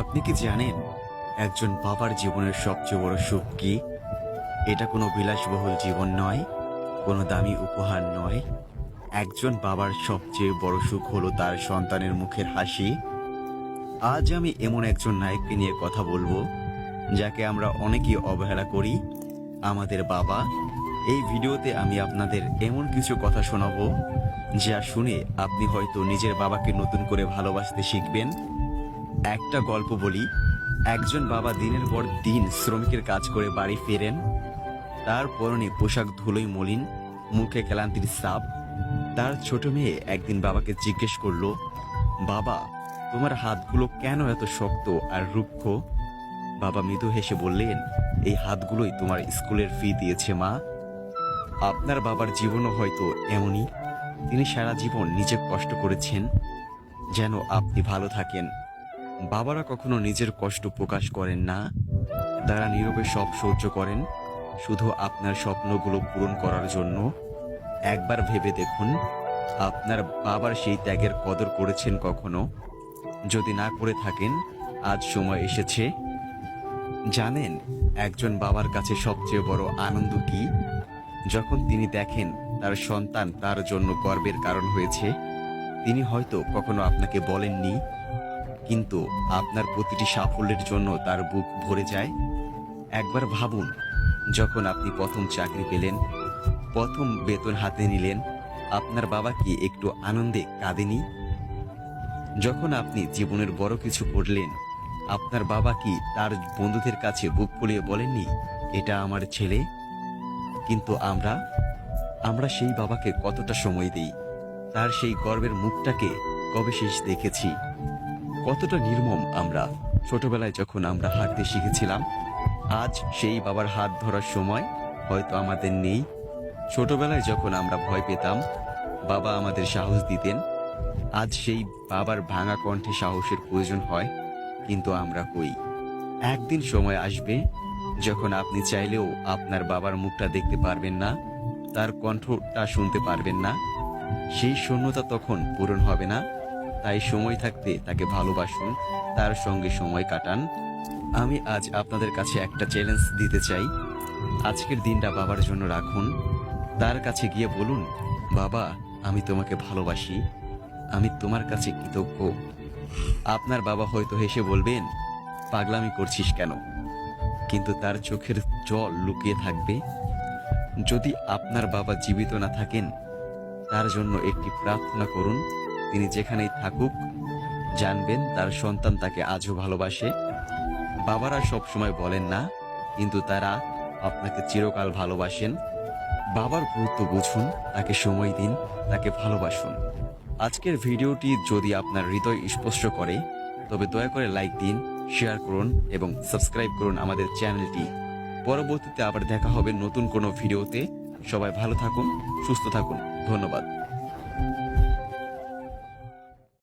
আপনি কি জানেন একজন বাবার জীবনের সবচেয়ে বড় সুখ কি? এটা কোনো বিলাসবহুল জীবন নয়, কোনো দামি উপহার নয়। একজন বাবার সবচেয়ে বড় সুখ হলো তার সন্তানের মুখের হাসি। আজ আমি এমন একজন নায়ককে নিয়ে কথা বলব, যাকে আমরা অনেকেই অবহেলা করি, আমাদের বাবা। এই ভিডিওতে আমি আপনাদের এমন কিছু কথা শোনাবো, যা শুনে আপনি হয়তো নিজের বাবাকে নতুন করে ভালোবাসতে শিখবেন। একটা গল্প বলি। একজন বাবা দিনের পর দিন শ্রমিকের কাজ করে বাড়ি ফেরেন। তার পরনে পোশাক ধুলোই মলিন, মুখে ক্লান্তির সাপ তার ছোট মেয়ে একদিন বাবাকে জিজ্ঞেস করল, বাবা, তোমার হাতগুলো কেন এত শক্ত আর রুক্ষ? বাবা মৃদু হেসে বললেন, এই হাতগুলোই তোমার স্কুলের ফি দিয়েছে মা। আপনার বাবার জীবনও হয়তো এমনই। তিনি সারা জীবন নিজে কষ্ট করেছেন। যেন আপনি ভালো থাকেন। বাবারা কখনো নিজের কষ্ট প্রকাশ করেন না। তারা নীরবে সব সহ্য করেন। শুধু আপনার স্বপ্নগুলো পূরণ করার জন্য। একবার ভেবে দেখুন, আপনার বাবার সেই ত্যাগের কদর করেছেন কখনো? যদি না করে থাকেন, আজ সময় এসেছে। জানেন, একজন বাবার কাছে সবচেয়ে বড় আনন্দ কি? যখন তিনি দেখেন তার সন্তান তার জন্য গর্বের কারণ হয়েছে, তিনি হয়তো কখনো আপনাকে বলেননি। কিন্তু আপনার প্রতিটি সাফল্যের জন্য তার বুক ভরে যায়। একবার ভাবুন, যখন আপনি প্রথম চাকরি পেলেন, প্রথম বেতন হাতে নিলেন, আপনার বাবা কি একটু আনন্দে কাঁদেনি? যখন আপনি জীবনের বড় কিছু করলেন, আপনার বাবা কি তার বন্ধুদের কাছে বুক ফুলিয়ে বলেননি, এটা আমার ছেলে কিন্তু আমরা আমরা সেই বাবাকে কতটা সময় দিই, তার সেই গর্বের মুখটাকে কবে শেষ দেখেছি? কতটা নির্মম আমরা। ছোটবেলায় যখন আমরা হাঁটতে শিখেছিলাম, আজ সেই বাবার হাত ধরার সময় হয়তো আমাদের নেই। ছোটবেলায় যখন আমরা ভয় পেতাম, বাবা আমাদের সাহস দিতেন। আজ সেই বাবার ভাঙা কণ্ঠে সাহসের প্রয়োজন হয়, কিন্তু আমরা কই? একদিন সময় আসবে যখন আপনি চাইলেও আপনার বাবার মুখটা দেখতে পারবেন না, তার কণ্ঠটা শুনতে পারবেন না। সেই শূন্যতা তখন পূরণ হবে না। তাই সময় থাকতে তাকে ভালোবাসুন। তার সঙ্গে সময় কাটান। আমি আজ আপনাদের কাছে একটা চ্যালেঞ্জ দিতে চাই। আজকের দিনটা বাবার জন্য রাখুন। তার কাছে গিয়ে বলুন, বাবা, আমি তোমাকে ভালোবাসি। আমি তোমার কাছে কৃতজ্ঞ। আপনার বাবা হয়তো হেসে বলবেন, পাগলামি করছিস কেন? কিন্তু তার চোখের জল লুকিয়ে থাকবে। যদি আপনার বাবা জীবিত না থাকেন, তার জন্য একটি প্রার্থনা করুন তিনি যেখানেই থাকুক, জানবেন তার সন্তান তাকে আজও ভালোবাসে। বাবারা সব সময় বলেন না, কিন্তু তারা আপনাকে চিরকাল ভালোবাসেন। বাবার গুরুত্ব বুঝুন, তাকে সময় দিন, তাকে ভালোবাসুন। আজকের ভিডিওটি যদি আপনার হৃদয় স্পর্শ করে, তবে দয়া করে লাইক দিন, শেয়ার করুন এবং সাবস্ক্রাইব করুন আমাদের চ্যানেলটি। পরবর্তীতে আবার দেখা হবে নতুন কোনো ভিডিওতে। সবাই ভালো থাকুন, সুস্থ থাকুন। ধন্যবাদ।